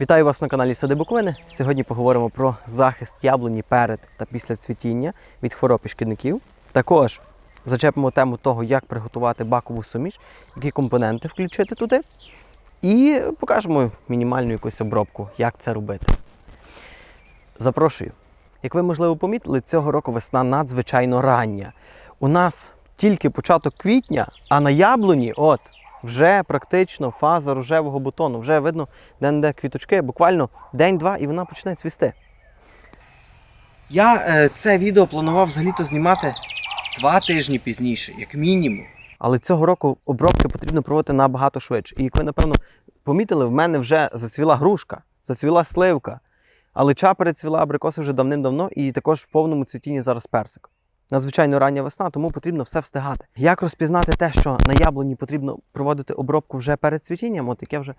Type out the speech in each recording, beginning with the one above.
Вітаю вас на каналі Сади Буковини. Сьогодні поговоримо про захист яблуні перед та після цвітіння від хвороб і шкідників. Також зачепимо тему того, як приготувати бакову суміш, які компоненти включити туди. І покажемо мінімальну якусь обробку, як це робити. Запрошую. Як ви, можливо, помітили, цього року весна надзвичайно рання. У нас тільки початок квітня, а на яблуні, от, вже практично фаза рожевого бутону. Вже видно, де-не-де квіточки, буквально день-два, і вона почне цвісти. Я е, це відео планував взагалі-то знімати два тижні пізніше, як мінімум. Але цього року обробки потрібно проводити набагато швидше. І як ви, напевно, помітили, в мене вже зацвіла грушка, зацвіла сливка. Алича перецвіла, абрикоси вже давним-давно, і також в повному цвітінні зараз персик. Надзвичайно рання весна, тому потрібно все встигати. Як розпізнати те, що на яблуні потрібно проводити обробку вже перед цвітінням? От як я вже е,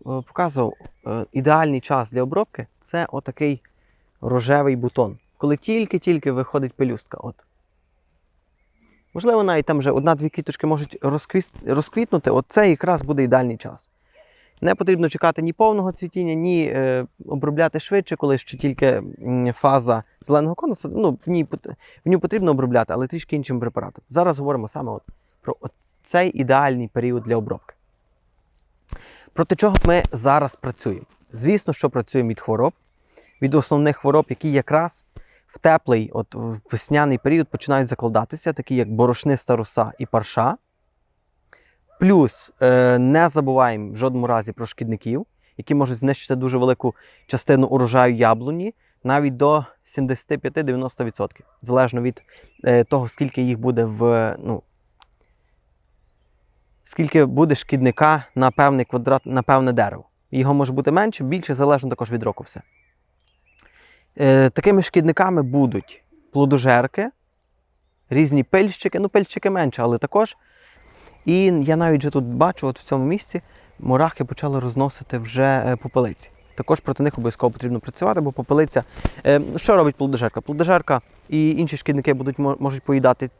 показував, е, ідеальний час для обробки це отакий рожевий бутон, коли тільки-тільки виходить пелюстка. От. Можливо, навіть там вже одна-дві квіточки можуть розквіс- розквітнути. От це якраз буде ідеальний час. Не потрібно чекати ні повного цвітіння, ні е, обробляти швидше, коли ще тільки фаза зеленого конуса. Ну, в ній в ній потрібно обробляти, але трішки іншим препаратом. Зараз говоримо саме от про цей ідеальний період для обробки. Проти чого ми зараз працюємо? Звісно, що працюємо від хвороб, від основних хвороб, які якраз в теплий, от в весняний період починають закладатися, такі як борошниста роса і парша. Плюс е, не забуваємо в жодному разі про шкідників, які можуть знищити дуже велику частину урожаю яблуні, навіть до 75-90%, залежно від е, того, скільки їх буде в. Ну, скільки буде шкідника на певний квадрат, на певне дерево. Його може бути менше, більше, залежно також від року все. Е, такими шкідниками будуть плодожерки, різні пильщики, ну пильщики менше, але також і я навіть вже тут бачу, от в цьому місці мурахи почали розносити вже е, попелиці. Також проти них обов'язково потрібно працювати, бо попелиця. е, Що робить плодожерка? Плодожерка і інші шкідники будуть, мо- можуть поїдати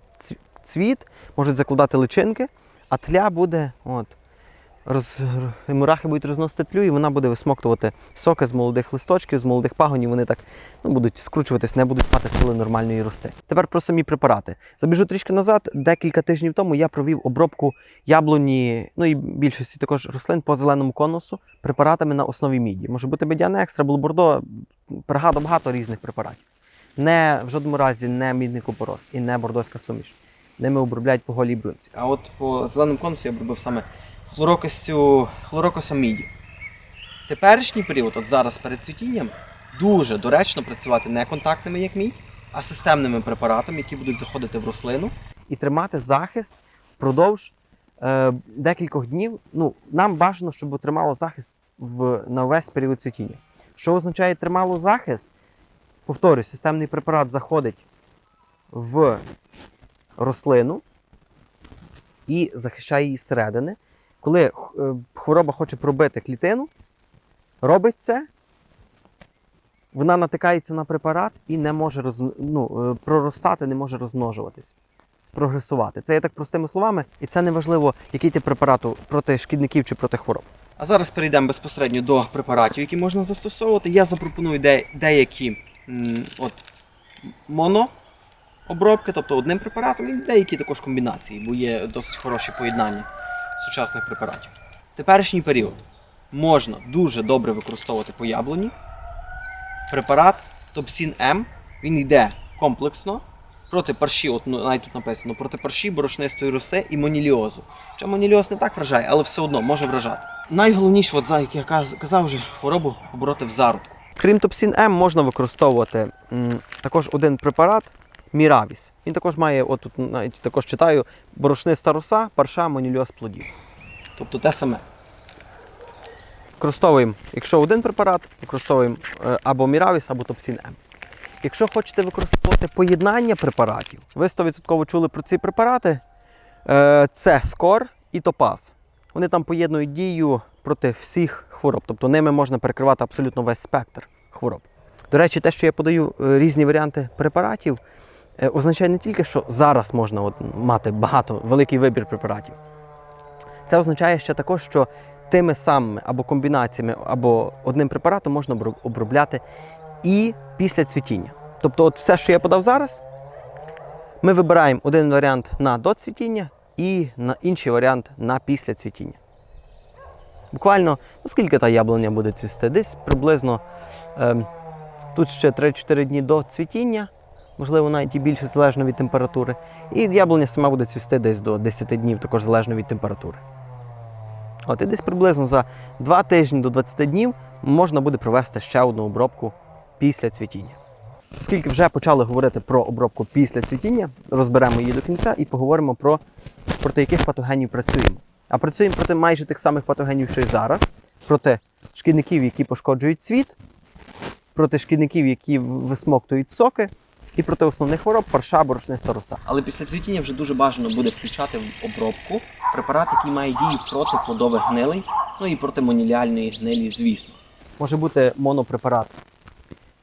цвіт, можуть закладати личинки, а тля буде. От, роз, мурахи будуть розносити тлю, і вона буде висмоктувати соки з молодих листочків, з молодих пагонів. Вони так ну, будуть скручуватись, не будуть мати сили нормальної рости. Тепер про самі препарати. Забіжу трішки назад. Декілька тижнів тому я провів обробку яблуні, ну і більшості також рослин по зеленому конусу препаратами на основі міді. Може бути медіана екстра, булбордо, пригадо багато різних препаратів. Не в жодному разі не мідний купорос і не бордоська суміш. Ними обробляють по голій брунці. А от по зеленому конусу я обробив саме хлорокосю, хлорокосом міді. Теперішній період, от зараз перед цвітінням, дуже доречно працювати не контактними, як мідь, а системними препаратами, які будуть заходити в рослину і тримати захист впродовж е, декількох днів. Ну, нам бажано, щоб тримало захист в, на весь період цвітіння. Що означає тримало захист? Повторюю, системний препарат заходить в рослину і захищає її зсередини. Коли е, хвороба хоче пробити клітину, робить це, вона натикається на препарат і не може роз, ну, е, проростати, не може розмножуватись, прогресувати. Це є так простими словами, і це не важливо, який ти препарату проти шкідників чи проти хвороб. А зараз перейдемо безпосередньо до препаратів, які можна застосовувати. Я запропоную де, деякі от, монообробки, тобто одним препаратом, і деякі також комбінації, бо є досить хороші поєднання сучасних препаратів. Теперішній період можна дуже добре використовувати по яблуні. Препарат Топсін М, він йде комплексно проти парші, от ну, навіть тут написано, проти парші, борошнистої роси і моніліозу. Хоча моніліоз не так вражає, але все одно може вражати. Найголовніше, от, як я казав вже, хворобу побороти в зародку. Крім Топсін М, можна використовувати м, також один препарат Міравіс. Він також має, от тут навіть також читаю, борошниста роса, парша, моніліоз плодів. Тобто те саме. Використовуємо, якщо один препарат, використовуємо е, або Міравіс, або Топсін М. Якщо хочете використовувати поєднання препаратів, ви 100% чули про ці препарати. Е, Це скор і топаз. Вони там поєднують дію проти всіх хвороб, тобто ними можна перекривати абсолютно весь спектр хвороб. До речі, те, що я подаю е, різні варіанти препаратів, означає не тільки, що зараз можна от, мати багато, великий вибір препаратів. Це означає ще також, що тими самими або комбінаціями, або одним препаратом можна обробляти і після цвітіння. Тобто, от все, що я подав зараз, ми вибираємо один варіант на до цвітіння і на інший варіант на після цвітіння. Буквально, ну скільки та яблуня буде цвісти? Десь приблизно ем, тут ще 3-4 дні до цвітіння, можливо, навіть і більше залежно від температури. І яблуня сама буде цвісти десь до 10 днів, також залежно від температури. От і десь приблизно за 2 тижні до 20 днів можна буде провести ще одну обробку після цвітіння. Оскільки вже почали говорити про обробку після цвітіння, розберемо її до кінця і поговоримо про проти яких патогенів працюємо. А працюємо проти майже тих самих патогенів, що й зараз, проти шкідників, які пошкоджують цвіт, проти шкідників, які висмоктують соки, і проти основних хвороб парша, борошниста роса. Але після цвітіння вже дуже бажано буде включати в обробку препарат, який має дію проти плодових гнилей, ну і проти моніліальної гнилі, звісно. Може бути монопрепарат,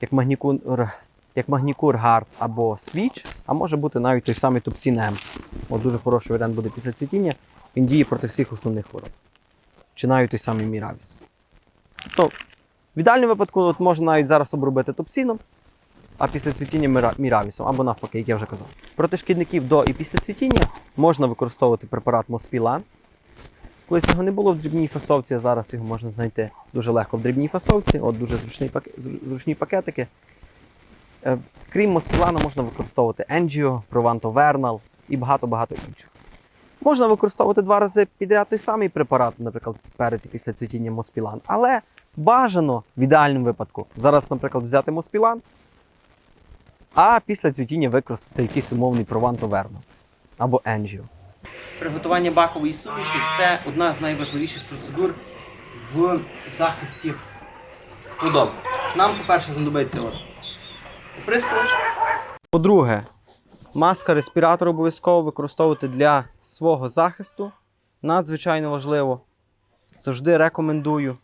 як магнікур, як магнікур гард або свіч, а може бути навіть той самий топсін М. От дуже хороший варіант буде після цвітіння. Він діє проти всіх основних хвороб. Чи навіть той самий міравіс. То в ідеальному випадку от можна навіть зараз обробити топсіном, а після цвітіння міравісом, або навпаки, як я вже казав. Проти шкідників до і після цвітіння можна використовувати препарат Моспілан. Колись його не було в дрібній фасовці, а зараз його можна знайти дуже легко в дрібній фасовці. От дуже зручний пак... зручні пакетики. Е, Крім Моспілану, можна використовувати Engio, Provanto Vernal і багато-багато інших. Можна використовувати два рази підряд той самий препарат, наприклад, перед і після цвітіння Моспілан. Але бажано в ідеальному випадку зараз, наприклад, взяти Моспілан, а після цвітіння використати якийсь умовний Vernal або Engio. Приготування бакової суміші це одна з найважливіших процедур в захисті худоби. Нам, по-перше, знадобиться от оприскувач. По-друге, маска респіратор обов'язково використовувати для свого захисту. Надзвичайно важливо. Завжди рекомендую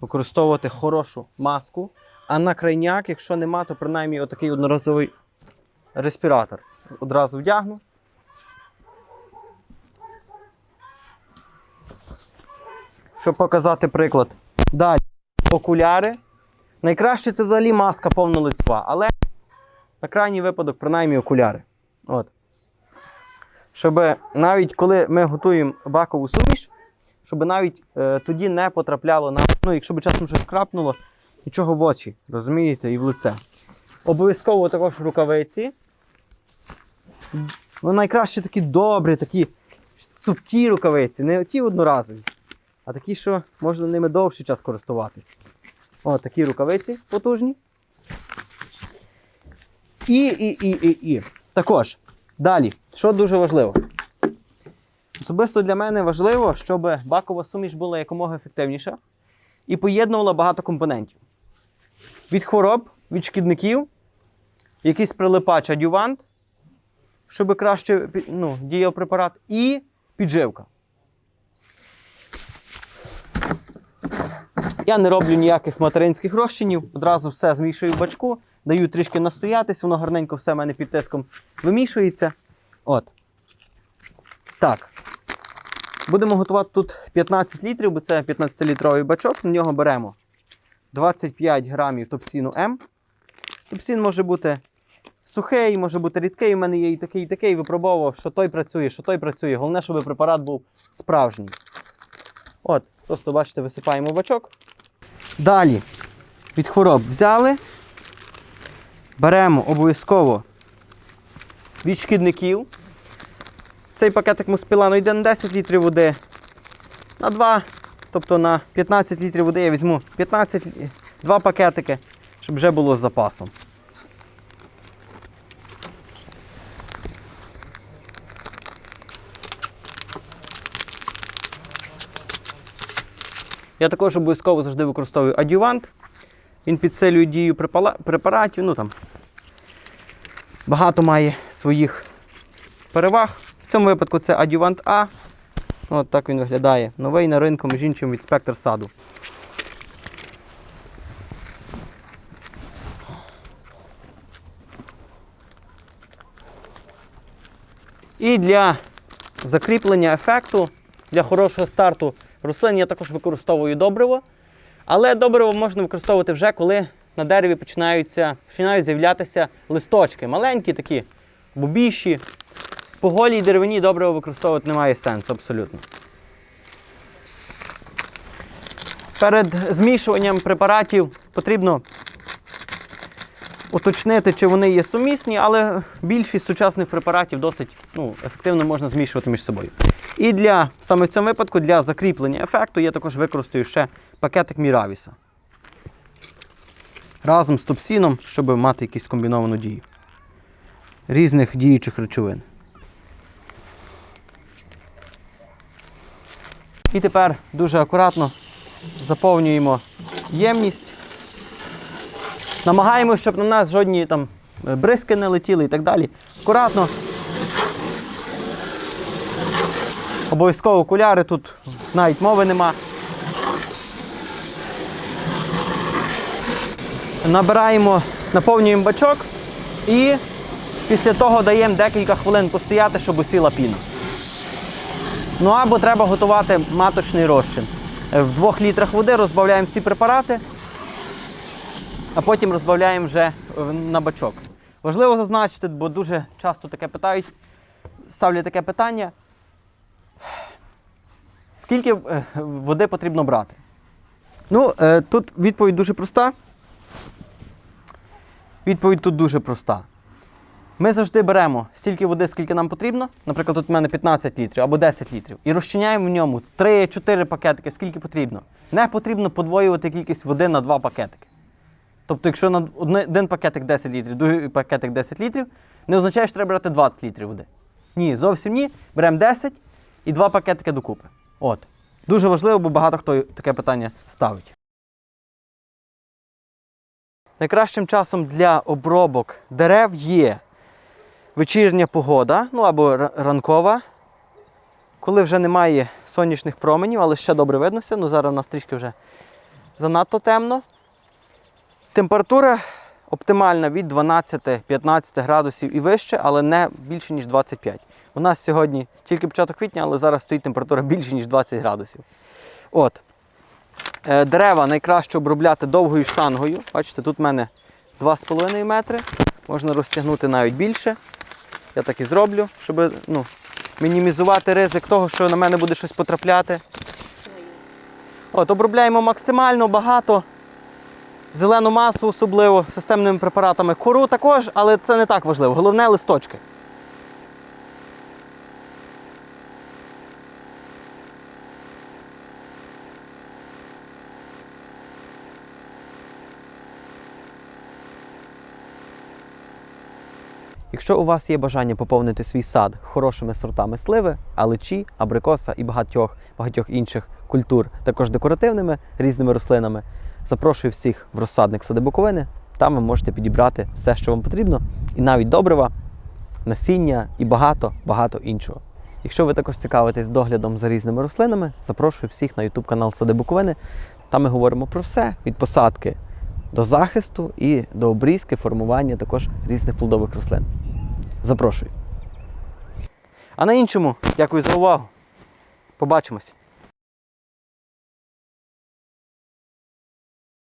використовувати хорошу маску. А на крайняк, якщо нема, то принаймні отакий одноразовий респіратор. Одразу вдягну. Щоб показати приклад. Далі. Окуляри. Найкраще це взагалі маска повна повнолицьова, але на крайній випадок, принаймні, окуляри. От. Щоб навіть коли ми готуємо бакову суміш, щоб навіть е, тоді не потрапляло на. Ну, якщо б часом щось крапнуло, нічого в очі, розумієте, і в лице. Обов'язково також рукавиці. Ну, найкраще такі добрі, такі цупкі рукавиці, не ті одноразові, а такі, що можна ними довший час користуватись. О, такі рукавиці потужні. І, і, і, і, і. Також. Далі, що дуже важливо. Особисто для мене важливо, щоб бакова суміш була якомога ефективніша і поєднувала багато компонентів. Від хвороб, від шкідників, якийсь прилипач адювант, щоб краще ну, діяв препарат, і підживка. Я не роблю ніяких материнських розчинів, одразу все змішую в бачку, даю трішки настоятись, воно гарненько все в мене під тиском вимішується. От. Так. Будемо готувати тут 15 літрів, бо це 15-літровий бачок. На нього беремо 25 грамів топсіну М. Топсін може бути сухий, може бути рідкий. У мене є і такий, і такий. Випробовував, що той працює, що той працює. Головне, щоб препарат був справжній. От, просто бачите, висипаємо в бачок. Далі від хвороб взяли. Беремо обов'язково від шкідників. Цей пакетик муспілану йде на 10 літрів води. На 2, тобто на 15 літрів води я візьму 15, лі- 2 пакетики, щоб вже було з запасом. Я також обов'язково завжди використовую адювант. Він підсилює дію препаратів. Ну, там, багато має своїх переваг. В цьому випадку це адювант А. От так він виглядає. Новий на ринку, між іншим від спектр саду. І для закріплення ефекту, для хорошого старту рослин я також використовую добриво. Але добриво можна використовувати вже, коли на дереві починаються, починають з'являтися листочки. Маленькі такі, або більші. По голій деревині добриво використовувати немає сенсу абсолютно. Перед змішуванням препаратів потрібно уточнити, чи вони є сумісні, але більшість сучасних препаратів досить ну, ефективно можна змішувати між собою. І для саме в цьому випадку для закріплення ефекту я також використаю ще пакетик Міравіса. Разом з топсіном, щоб мати якусь комбіновану дію різних діючих речовин. І тепер дуже акуратно заповнюємо ємність. Намагаємося, щоб на нас жодні там бризки не летіли і так далі. Акуратно. Обов'язково окуляри тут навіть мови нема. Набираємо, наповнюємо бачок і після того даємо декілька хвилин постояти, щоб усіла піна. Ну або треба готувати маточний розчин. Е, В двох літрах води розбавляємо всі препарати, а потім розбавляємо вже е, на бачок. Важливо зазначити, бо дуже часто таке питають, ставлять таке питання. Скільки е, води потрібно брати? Ну, тут відповідь дуже проста. Відповідь тут дуже проста. Ми завжди беремо стільки води, скільки нам потрібно. Наприклад, тут в мене 15 літрів або 10 літрів. І розчиняємо в ньому 3-4 пакетики, скільки потрібно. Не потрібно подвоювати кількість води на 2 пакетики. Тобто, якщо на один пакетик 10 літрів, другий пакетик 10 літрів, не означає, що треба брати 20 літрів води. Ні, зовсім ні. Беремо 10 і 2 пакетики докупи. От. Дуже важливо, бо багато хто таке питання ставить. Найкращим часом для обробок дерев є вечірня погода, ну або ранкова, коли вже немає сонячних променів, але ще добре виднося. Ну зараз у нас трішки вже занадто темно. Температура оптимальна від 12-15 градусів і вище, але не більше, ніж 25. У нас сьогодні тільки початок квітня, але зараз стоїть температура більше, ніж 20 градусів. От. Е, Дерева найкраще обробляти довгою штангою. Бачите, тут в мене 2,5 метри. Можна розтягнути навіть більше. Я так і зроблю, щоб ну, мінімізувати ризик того, що на мене буде щось потрапляти. От, обробляємо максимально багато. Зелену масу, особливо системними препаратами. Кору також, але це не так важливо. Головне листочки. Якщо у вас є бажання поповнити свій сад хорошими сортами сливи, аличі, абрикоса і багатьох, багатьох інших культур, також декоративними різними рослинами, запрошую всіх в розсадник сади Буковини. Там ви можете підібрати все, що вам потрібно, і навіть добрива, насіння і багато, багато іншого. Якщо ви також цікавитесь доглядом за різними рослинами, запрошую всіх на YouTube канал Сади Буковини. Там ми говоримо про все від посадки до захисту і до обрізки, формування також різних плодових рослин. Запрошую. А на іншому, дякую за увагу. Побачимось.